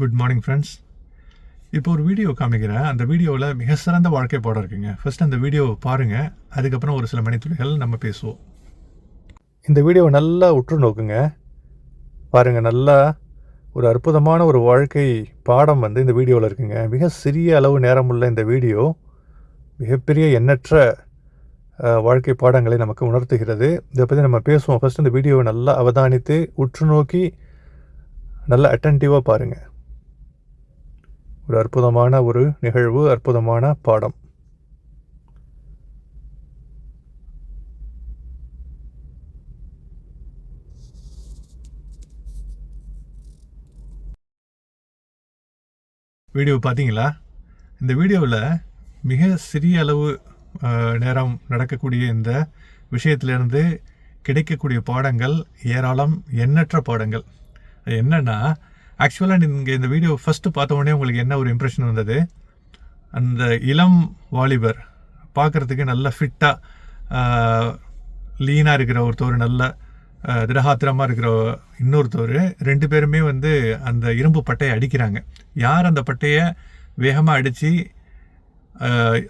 Good morning friends இப்போ ஒரு video காமிக்கிறேன். அந்த வீடியோவில் மிக சிறந்த வாழ்க்கை பாடம் இருக்குங்க. ஃபர்ஸ்ட் அந்த வீடியோ பாருங்கள் அதுக்கப்புறம் ஒரு சில மணித்துளிகள் நம்ம பேசுவோம். இந்த வீடியோவை நல்லா உற்று நோக்குங்க. பாருங்கள் நல்லா ஒரு அற்புதமான ஒரு வாழ்க்கை பாடம் வந்து இந்த வீடியோவில் இருக்குங்க. மிக சிறிய அளவு நேரமுள்ள இந்த வீடியோ மிகப்பெரிய எண்ணற்ற வாழ்க்கை பாடங்களை நமக்கு உணர்த்துகிறது. இதை பற்றி நம்ம பேசுவோம். ஃபஸ்ட் இந்த வீடியோவை நல்லா அவதானித்து உற்று நோக்கி நல்லா அட்டன்டிவாக பாருங்கள் ஒரு அற்புதமான ஒரு நிகழ்வு அற்புதமான பாடம். வீடியோ பார்த்தீங்களா? இந்த வீடியோவில் மிக சிறிய அளவு நேரம் நடக்கக்கூடிய இந்த விஷயத்திலிருந்து கிடைக்கக்கூடிய பாடங்கள் ஏராளம் எண்ணற்ற பாடங்கள். என்னென்னா என்னன்னா ஆக்சுவலாக நீங்கள் இந்த வீடியோ ஃபஸ்ட்டு பார்த்த உடனே உங்களுக்கு என்ன ஒரு இம்ப்ரெஷன் வந்தது? அந்த இளம் வாலிபர் பார்க்குறதுக்கு நல்ல ஃபிட்டாக லீனாக இருக்கிற ஒருத்தவர் நல்ல அஹ், திடகாத்திரமாக இருக்கிற இன்னொருத்தவர் ரெண்டு பேருமே வந்து அந்த இரும்பு பட்டையை அடிக்கிறாங்க. யார் அந்த பட்டையை வேகமாக அடித்து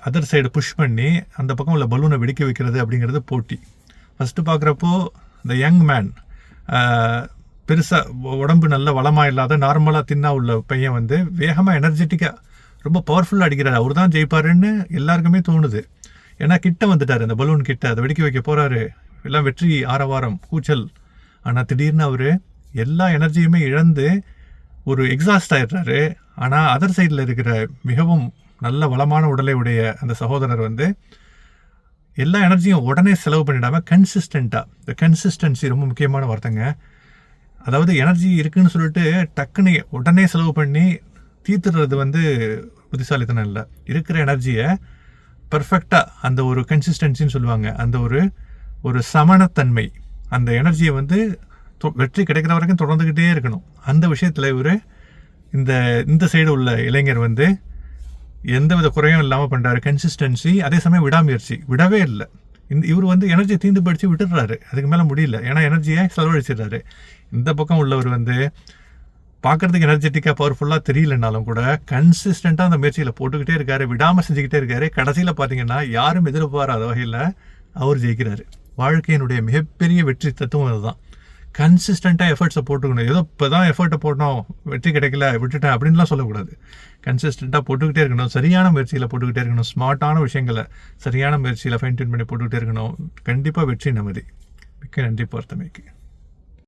அதர் சைடு புஷ் பண்ணி அந்த பக்கம் உள்ள பலூனை வெடிக்க வைக்கிறது அப்படிங்கிறது போட்டி. ஃபஸ்ட்டு பார்க்குறப்போ இந்த யங் மேன் பெருசாக உடம்பு நல்ல வளமாக இல்லாத நார்மலாக தின்னா உள்ள பையன் வந்து வேகமாக எனர்ஜெட்டிக்காக ரொம்ப பவர்ஃபுல்லாக அடிக்கிறார். அவர் தான் ஜெயிப்பாருன்னு எல்லாருக்குமே தோணுது. ஏன்னா கிட்ட வந்துட்டார். அந்த பலூன் கிட்ட அதை வெடிக்க வைக்க போகிறாரு எல்லாம் வெற்றி ஆரவாரம் கூச்சல். ஆனால் திடீர்னு அவர் எல்லா எனர்ஜியுமே இழந்து ஒரு எக்ஸாஸ்ட் ஆயிடுறாரு. ஆனால் அதர் சைடில் இருக்கிற மிகவும் நல்ல வளமான உடலை உடைய அந்த சகோதரர் வந்து எல்லா எனர்ஜியும் உடனே செலவு பண்ணிடாம கன்சிஸ்டண்ட்டாக இந்த கன்சிஸ்டன்சி ரொம்ப முக்கியமான வார்த்தைங்க. அதாவது எனர்ஜி இருக்குதுன்னு சொல்லிட்டு டக்குன்னு உடனே செலவு பண்ணி தீர்த்துடுறது வந்து புத்திசாலித்தனம் இல்லை. இருக்கிற எனர்ஜியை பர்ஃபெக்டாக அந்த ஒரு கன்சிஸ்டன்சின்னு சொல்லுவாங்க. அந்த ஒரு ஒரு சமணத்தன்மை. அந்த எனர்ஜியை வந்து தொ- வெற்றி கிடைக்கிற வரைக்கும் தொடர்ந்துக்கிட்டே இருக்கணும். அந்த விஷயத்தில் இவர் இந்த இந்த சைடு உள்ள இளைஞர் வந்து எந்தவித குறையும் இல்லாமல் பண்ணுறாரு கன்சிஸ்டன்சி அதே சமயம் விடாமுயற்சி. விடவே இல்லை. இந்த இவர் வந்து எனர்ஜி தீந்து படித்து விட்டுடுறாரு. அதுக்கு மேலே முடியல. ஏன்னா எனர்ஜியை செலவழிச்சிடுறாரு? இந்த பக்கம் உள்ளவர் வந்து பார்க்கறதுக்கு எனர்ஜெட்டிக்காக பவர்ஃபுல்லாக தெரியலனாலும் கூட கன்சிஸ்டண்ட்டாக அந்த முயற்சியில் போட்டுக்கிட்டே இருக்காரு விடாமல் செஞ்சுக்கிட்டே இருக்காரு. கடைசியில் பார்த்தீங்கன்னா யாரும் எதிர்பாராத வகையில் அவர் ஜெயிக்கிறாரு. வாழ்க்கையினுடைய மிகப்பெரிய வெற்றி தத்துவம் அதுதான். கன்சிஸ்டண்ட்டாக எஃபர்ட்ஸை போட்டுக்கணும். ஏதோ இப்போ தான் எஃபர்ட்டை போட்டோம் வெற்றி கிடைக்கல விட்டுட்டேன் அப்படின்லாம் சொல்லக்கூடாது. கன்சிஸ்டண்ட்டாக போட்டுக்கிட்டே இருக்கணும். சரியான முயற்சியில் போட்டுக்கிட்டே இருக்கணும். ஸ்மார்ட்டான விஷயங்களை சரியான முயற்சியில் ஃபைன் டியூன் பண்ணி போட்டுக்கிட்டே இருக்கணும். கண்டிப்பாக வெற்றி நமதி மிக்க நன்றி பார்த்தமைக்கு